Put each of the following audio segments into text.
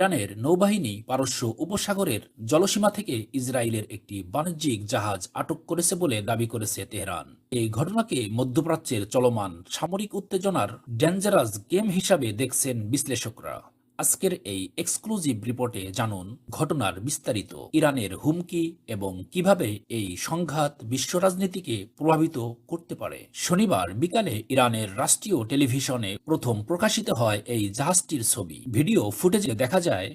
ইরানের নৌবাহিনী পারস্য উপসাগরের জলসীমা থেকে ইসরায়েলের একটি বাণিজ্যিক জাহাজ আটক করেছে বলে দাবি করেছে তেহরান। এই ঘটনাকে মধ্যপ্রাচ্যের চলমান সামরিক উত্তেজনার ডেঞ্জারাস গেম হিসাবে দেখছেন বিশ্লেষকরা। আজকের এই এক্সক্লুসিভ রিপোর্টে জানুন ঘটনার বিস্তারিত, ইরানের হুমকি এবং কীভাবে এই সংঘাত বিশ্ব রাজনীতিকে প্রভাবিত করতে পারে। শনিবার বিকালে ইরানের রাষ্ট্রীয় টেলিভিশনে প্রথম প্রকাশিত হয় এই জাহাজটির ছবি। ভিডিও ফুটেজে দেখা যায়,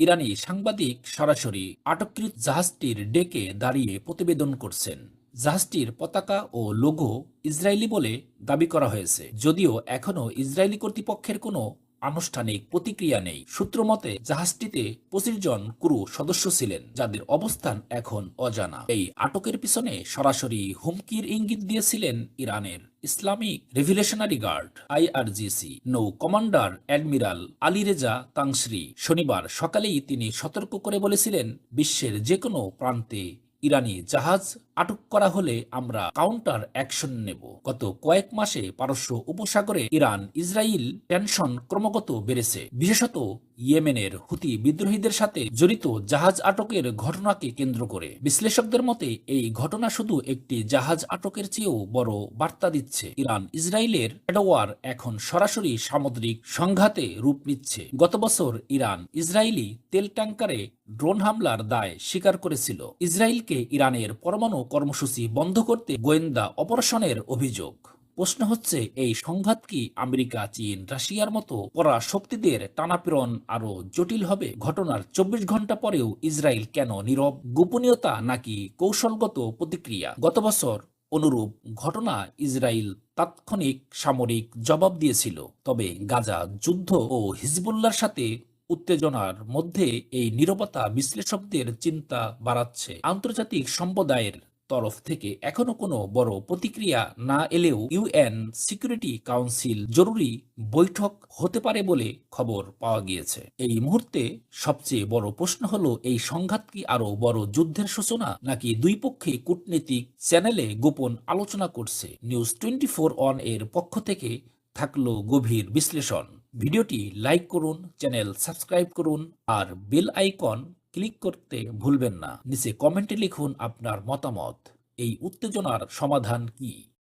ইরানি সাংবাদিক সরাসরি আটককৃত জাহাজটির ডেকে দাঁড়িয়ে প্রতিবেদন করছেন। জাহাজটির পতাকা ও লোগো ইসরায়েলি বলে দাবি করা হয়েছে। যদিও এখনও ইসরায়েলি কর্তৃপক্ষের কোনো আনুষ্ঠানিক প্রতিক্রিয়া নেই। সূত্রমতে, জাহাজটিতে পঁচিশ জন ক্রু সদস্য ছিলেন, যাদের অবস্থান এখন অজানা। এই আটকের পিছনে সরাসরি হুমকির ইঙ্গিত দিয়েছিলেন ইরানের ইসলামিক রেভিলেশনারি গার্ড, আইআরজিসি। নৌ কমান্ডার অ্যাডমিরাল আলিরেজা তাংশ্রি শনিবার সকালেই তিনি সতর্ক করে বলেছিলেন, বিশ্বের যে কোনো প্রান্তে ইরানি জাহাজ আটক করা হলে আমরা কাউন্টার অ্যাকশন নেব। গত কয়েক মাসে পারস্য উপসাগরে ইরান ইসরায়েল টেনশন ক্রমাগত বেড়েছে। বিশেষত ইয়েমেনের হুতি বিদ্রোহীদের সাথে জড়িত জাহাজ আটকের ঘটনাকে কেন্দ্র করে। বিশ্লেষকদের মতে, এই ঘটনা শুধু একটি জাহাজ আটকের চেয়েও বড় বার্তা দিচ্ছে। ইরান, ইসরায়েলের এডওয়ার এখন সরাসরি সামুদ্রিক সংঘাতে রূপ নিচ্ছে। গত বছর ইরান ইসরায়েলি তেল ট্যাঙ্কারে ড্রোন হামলার দায় স্বীকার করেছিল। ইসরায়েলকে ইরানের পরমাণু কর্মসূচি বন্ধ করতে গোয়েন্দা অপারেশনের অভিযোগ। প্রশ্ন হচ্ছে, এই সংঘাত কি আমেরিকা, চীন, রাশিয়ার মতো পরা শক্তিদের টানাপীড়ন আরও জটিল হবে? ঘটনার চব্বিশ ঘণ্টা পরেও ইসরায়েল কেন নীরব? গোপনীয়তা নাকি কৌশলগত প্রতিক্রিয়া? গত বছর অনুরূপ ঘটনা ইসরায়েল তাৎক্ষণিক সামরিক জবাব দিয়েছিল। তবে গাজা যুদ্ধ ও হিজবুল্লার সাথে উত্তেজনার মধ্যে এই নীরবতা বিশ্লেষকদের চিন্তা বাড়াচ্ছে। আন্তর্জাতিক সম্প্রদায়ের তরফ থেকে এখনও কোনো বড় প্রতিক্রিয়া না এলেও ইউএন সিকিউরিটি কাউন্সিল জরুরি বৈঠক হতে পারে বলে খবর পাওয়া গিয়েছে। এই মুহূর্তে সবচেয়ে বড় প্রশ্ন হলো, এই সংঘাত কি আরও বড় যুদ্ধের সূচনা নাকি দুই পক্ষে কূটনীতিক চ্যানেলে গোপন আলোচনা করছে? নিউজ টোয়েন্টি ফোর অন এর পক্ষ থেকে থাকল গভীর বিশ্লেষণ। ভিডিওটি লাইক করুন, চ্যানেল সাবস্ক্রাইব করুন আর বেল আইকন ক্লিক করতে ভুলবেন না। নিচে কমেন্টে লিখুন আপনার মতামত। এই উত্তেজনার সমাধান কি?